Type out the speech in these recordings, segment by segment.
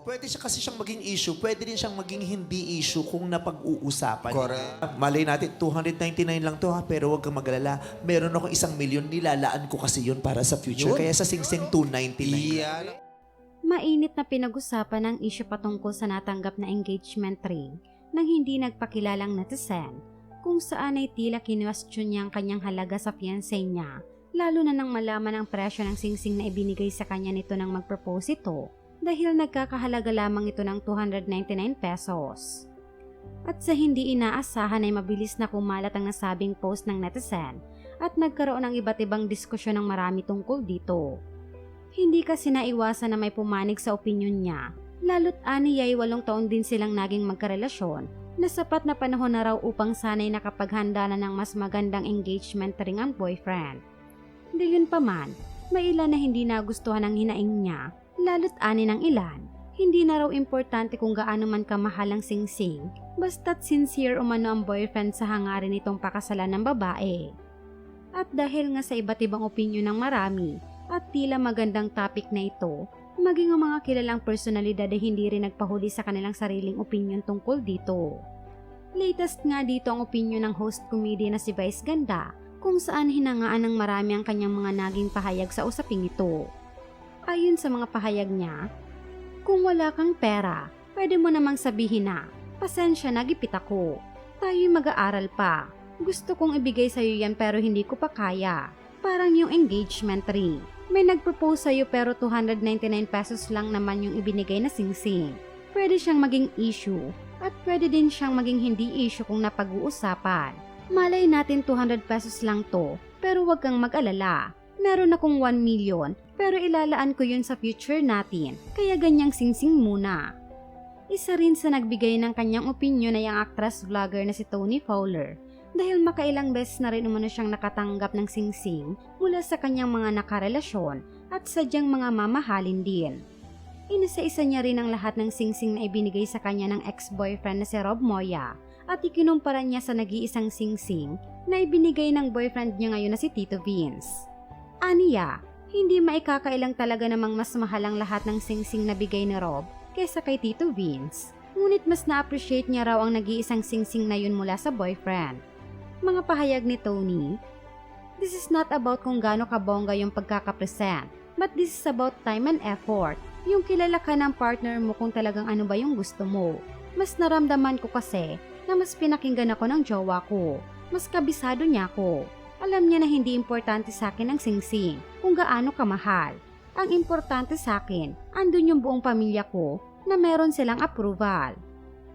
Pwede siya kasi siyang maging issue, pwede din siyang maging hindi issue kung napag-uusapan. Correct. Malay natin, 299 lang to ha, pero huwag kang magalala. Meron ako isang milyon, nilalaan ko kasi yun para sa future. Yun. Kaya sa Sing Sing, 299. Iyan. Mainit na pinag-usapan ang isyu patungkol sa natanggap na engagement ring ng hindi nagpakilalang netizen kung saan ay tila kinwestiyon niya ang kanyang halaga sa fiancé niya lalo na nang malaman ang presyo ng singsing na ibinigay sa kanya nito nang mag-propose ito dahil nagkakahalaga lamang ito ng 299 pesos. At sa hindi inaasahan ay mabilis na kumalat ang nasabing post ng netizen at nagkaroon ng iba't ibang diskusyon ng marami tungkol dito. Hindi kasi naiwasan na may pumanig sa opinyon niya, lalo't ani ay walong taon din silang naging magkarelasyon na sapat na panahon na raw upang sanay nakapaghanda na ng mas magandang engagement ring ang boyfriend. Gayon pa man, may ilan na hindi nagustuhan ang hinaing niya, lalo't ani ng ilan. Hindi na raw importante kung gaano man kamahal ang singsing, basta't sincere umano ang boyfriend sa hangarin nitong pakasalan ng babae. At dahil nga sa iba't ibang opinyon ng marami, at tila magandang topic na ito, maging ang mga kilalang personalidad ay hindi rin nagpahuli sa kanilang sariling opinyon tungkol dito. Latest nga dito ang opinyon ng host comedian na si Vice Ganda kung saan hinangaan ng marami ang kanyang mga naging pahayag sa usaping ito. Ayon sa mga pahayag niya, kung wala kang pera, pwede mo namang sabihin na, pasensya nagipit ako. Tayo'y mag-aaral pa. Gusto kong ibigay sa'yo yan pero hindi ko pa kaya. Parang yung engagement ring. May nag-propose sa'yo pero 299 pesos lang naman yung ibinigay na singsing. Pwede siyang maging issue at pwede din siyang maging hindi issue kung napag-uusapan. Malay natin 200 pesos lang to pero wag kang mag-alala. Meron akong 1 million pero ilalaan ko yun sa future natin kaya ganyang singsing muna. Isa rin sa nagbigay ng kanyang opinion ay ang actress vlogger na si Tony Fowler dahil makailang beses na rin umano siyang nakatanggap ng singsing mula sa kanyang mga nakarelasyon at sadyang mga mamahalin din. Inisa-isa niya rin ang lahat ng singsing na ibinigay sa kanya ng ex-boyfriend na si Rob Moya at ikinumpara niya sa nag-iisang singsing na ibinigay ng boyfriend niya ngayon na si Tito Vince. Aniya, hindi maikakailang talaga namang mas mahal ang lahat ng singsing na bigay ni Rob kaysa kay Tito Vince. Ngunit mas na-appreciate niya raw ang nag-iisang singsing na yun mula sa boyfriend. Mga pahayag ni Tony, This is not about kung gaano kabongga yung pagkakapresent, but this is about time and effort. Yung kilala ka ng partner mo kung talagang ano ba yung gusto mo. Mas naramdaman ko kasi na mas pinakinggan ako ng jowa ko. Mas kabisado niya ako. Alam niya na hindi importante sa akin ang singsing kung gaano kamahal. Ang importante sa akin, andun yung buong pamilya ko na meron silang approval.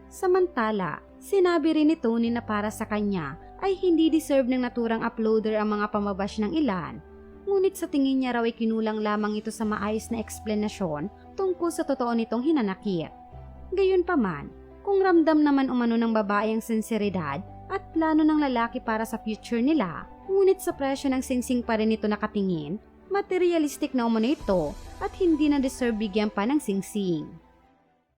Samantala, sinabi rin ni Tony na para sa kanya ay hindi deserve ng naturang uploader ang mga pamabash ng ilan. Ngunit sa tingin niya raw ay kinulang lamang ito sa maayos na eksplanasyon tungkol sa totoo nitong hinanakit. Gayunpaman, kung ramdam naman umano ng babae ang sinseridad at plano ng lalaki para sa future nila, ngunit sa presyo ng singsing pa rin ito nakatingin, materialistic na umano ito at hindi na deserve bigyan pa ng singsing.